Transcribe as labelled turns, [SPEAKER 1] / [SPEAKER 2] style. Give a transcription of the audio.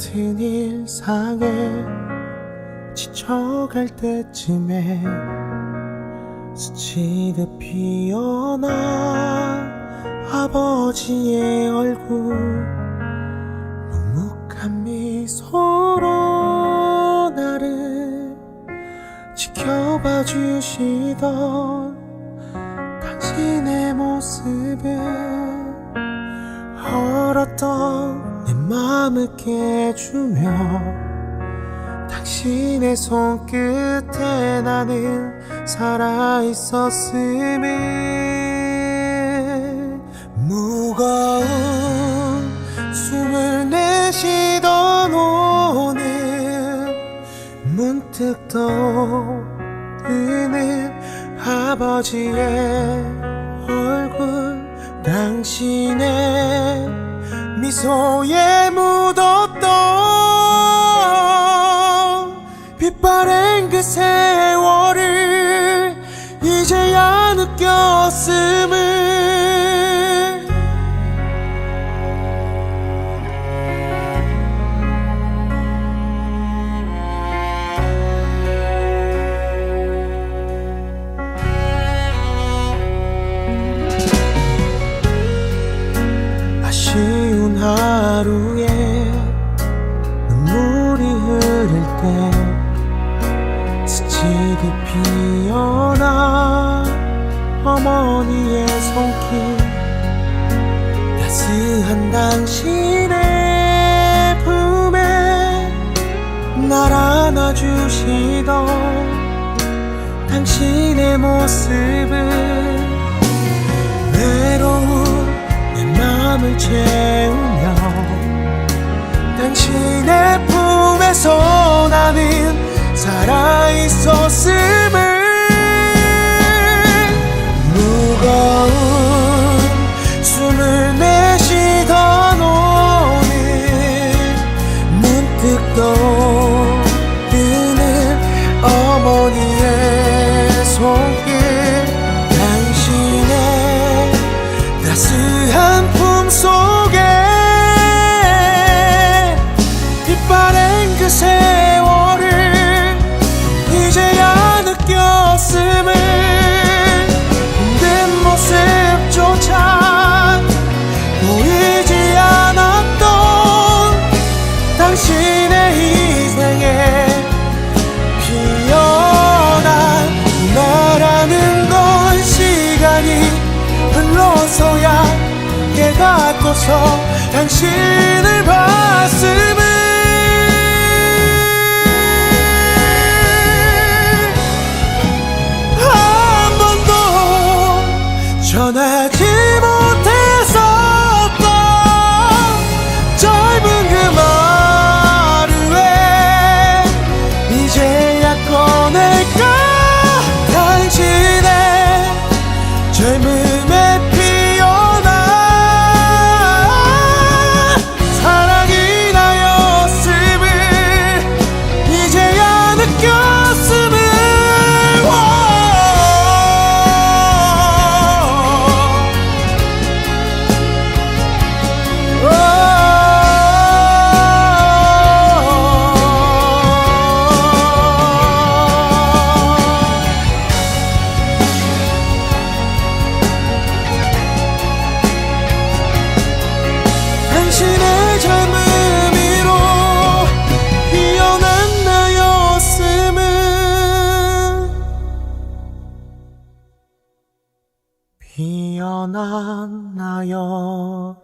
[SPEAKER 1] 같은 일상에 지쳐갈 때쯤에 스치듯 피어나 아버지의 얼굴 묵묵한 미소로 나를 지켜봐 주시던 당신의 모습을 얼었던 내 맘을 깨주며 당신의 손끝에 나는 살아있었음을 무거운 숨을 내쉬던 오늘 문득 떠오르는 아버지의 얼굴 당신의 미소에 묻었던 빛바랜 그 세월을 이제야 느꼈음을 하루에 눈물이 흐를 때 스치듯 피어나 어머니의 손길 따스한 당신의 품에 날 안아주시던 당신의 모습을 외로운 내 맘을 채우며 당신의 품에서 나는 살아있었음을 깨닫고서 당신을 봤음을 한 번도 전하지 못했었던 짧은 그 하루에 이제야 꺼낼까? 당신의 젊음 피어난 나였음을